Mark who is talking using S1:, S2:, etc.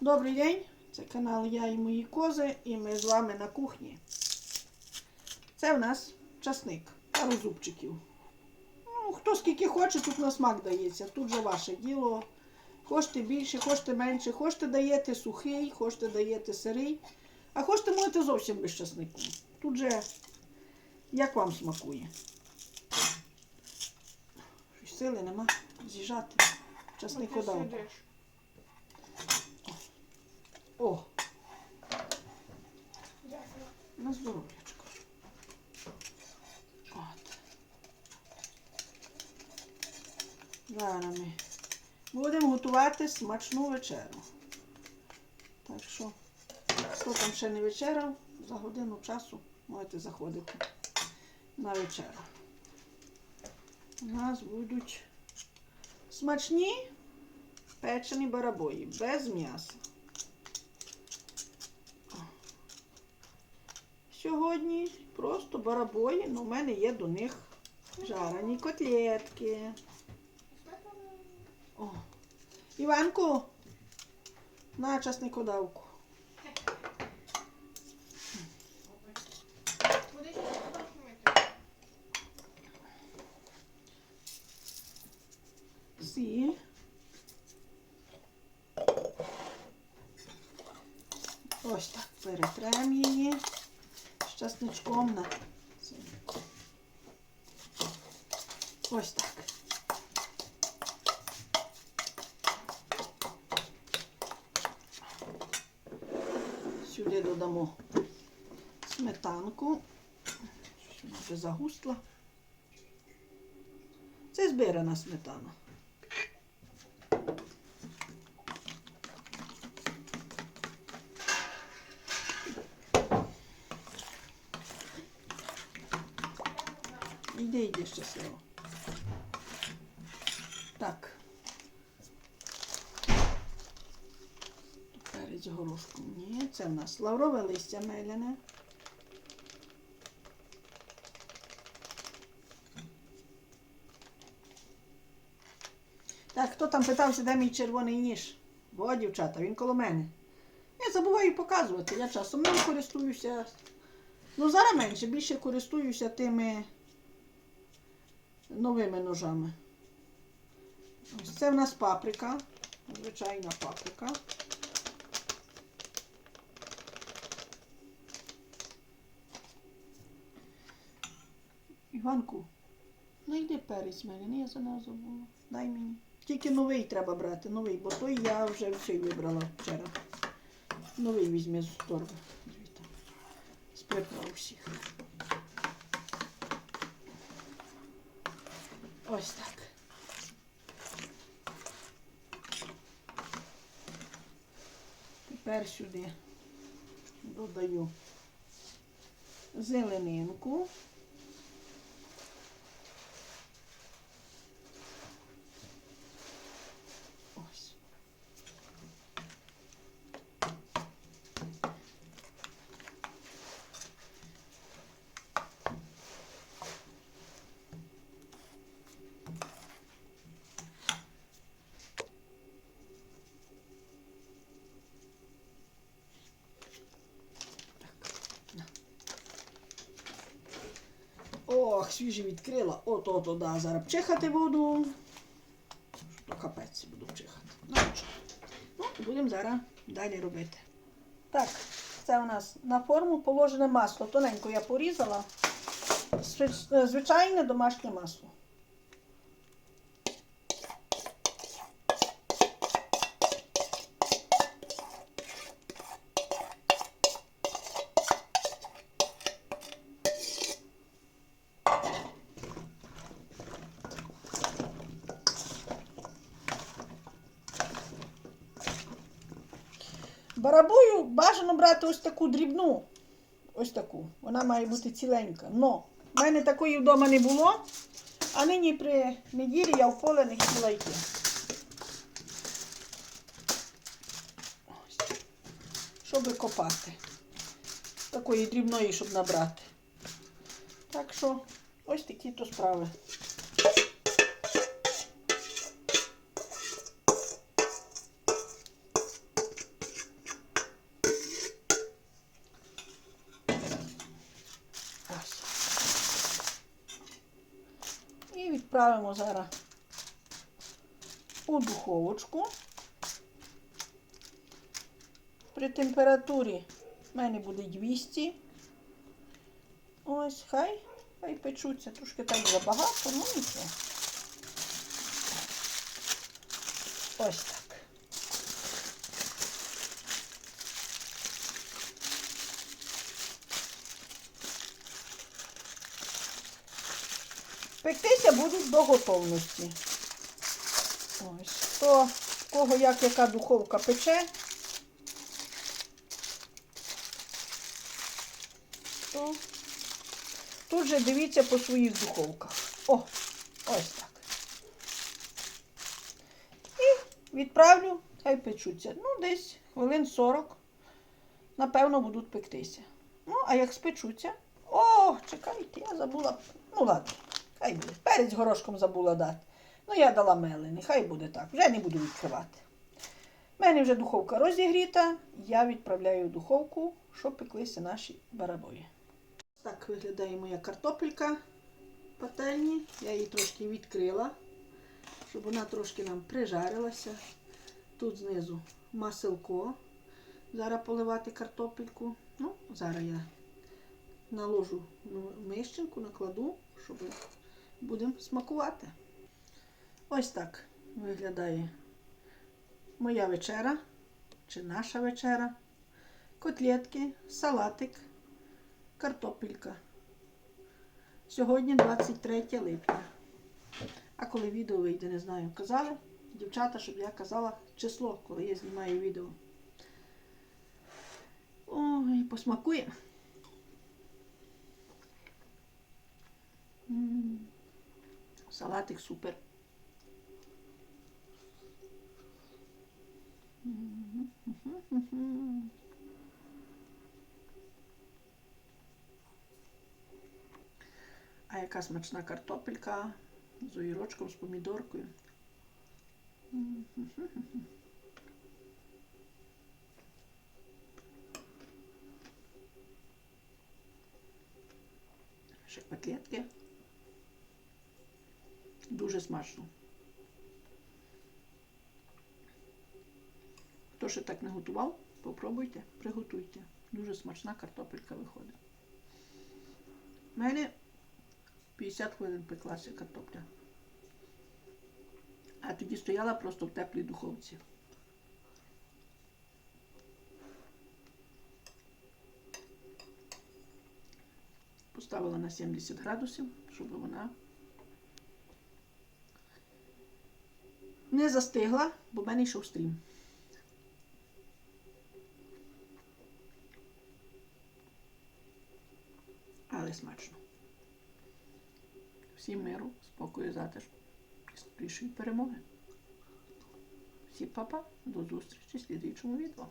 S1: Добрий день! Це канал Я і мої кози, і ми з вами на кухні. Це в нас часник, пару зубчиків. Ну, хто скільки хоче, тут на смак дається. Тут же ваше діло. Хочете більше, хочете менше, хочете даєте сухий, хочете даєте сирий, а хочете можете зовсім без часнику. Тут же як вам смакує. Щось Сили нема з'їжджати. Часнику дав. О, на здоров'ячко. От. Зараз ми будемо готувати смачну вечерю. Так що, хто там ще не вечеряв, за годину часу можете заходити на вечерю. У нас будуть смачні печені барабої без м'яса. Сьогодні просто барабої, але в мене є до них жарені котлетки. О. Іванку, на часникодавку. Сіль. Ось так перетрем її з часничком на. Ось так. Сюди додамо сметанку. Щось вона вже загустла. Це збирана сметана. Іди, йди щасливо. Так. Перець горошком. Ні, це в нас лаврове листя меляне. Так, хто там питався, де мій червоний ніж? Бо, дівчата, він коло мене. Я забуваю показувати. Я часом ним користуюся. Ну, зараз менше, більше користуюся тими новими ножами. Ось це в нас паприка, звичайна паприка. Іванку, знайди перець мене, я за нього забула. Дай мені. Тільки новий треба брати, новий, бо той я вже всі вибрала вчора. Новий візьми з торби. З приправ всіх. Ось так. Тепер сюди додаю зеленинку. Ось. Ох, свіже відкрила. От, от, от, да, зараз чихати буду. Що капець буду чихати. Ну. Ну, будемо зараз далі робити. Так, це у нас на форму положене масло. Тоненько я порізала. Е, Звичайне домашнє масло. Барабою бажано брати ось таку дрібну. Ось таку. Вона має бути ціленька. Но в мене такої вдома не було. А нині при неділі я в поле не хотіла йти. Щоб копати. Такої дрібної, щоб набрати. Так що ось такі то справи. Відправимо зараз у духовочку. При температурі в мене буде 200. Ось, хай, хай печуться. Трошки так забагато, ну нічого. Ось так. Пектися будуть до готовності. Ось. Хто, кого як яка духовка пече, то тут же дивіться по своїх духовках. О, ось так. І відправлю, хай печуться. Ну, десь хвилин 40. Напевно, будуть пектися. Ну, а як спечуться. О, чекайте, я забула. Ну ладно, хай буде. Перець горошком забула дати. Ну, я дала мелені, хай буде так. Вже не буду відкривати. У мене вже духовка розігріта. Я відправляю в духовку, щоб пеклися наші барабої. Так виглядає моя картопелька пательні. Я її трошки відкрила, щоб вона трошки нам прижарилася. Тут знизу маселко. Зараз поливати картопельку. Ну, зараз я наложу мищенку, накладу, щоб будемо смакувати. Ось так виглядає моя вечера чи наша вечера. Котлетки, салатик, картопелька. Сьогодні 23 липня. А коли відео вийде, не знаю, казали дівчата, щоб я казала число, коли я знімаю відео. Ой, посмакує. М, Салатик супер. А яка смачна картопелька з огірочком, з помідоркою. Ще котлетки. Дуже смачно. Хто ще так не готував, попробуйте, приготуйте. Дуже смачна картопелька виходить. У мене 50 хвилин пеклася картопля. А тоді стояла просто в теплій духовці. Поставила на 70 градусів, щоб вона не застигла, бо в мене йшов стрім. Але смачно. Всім миру, спокою, затишку і скорішої перемоги. Всі папа, до зустрічі в слідуючому відео.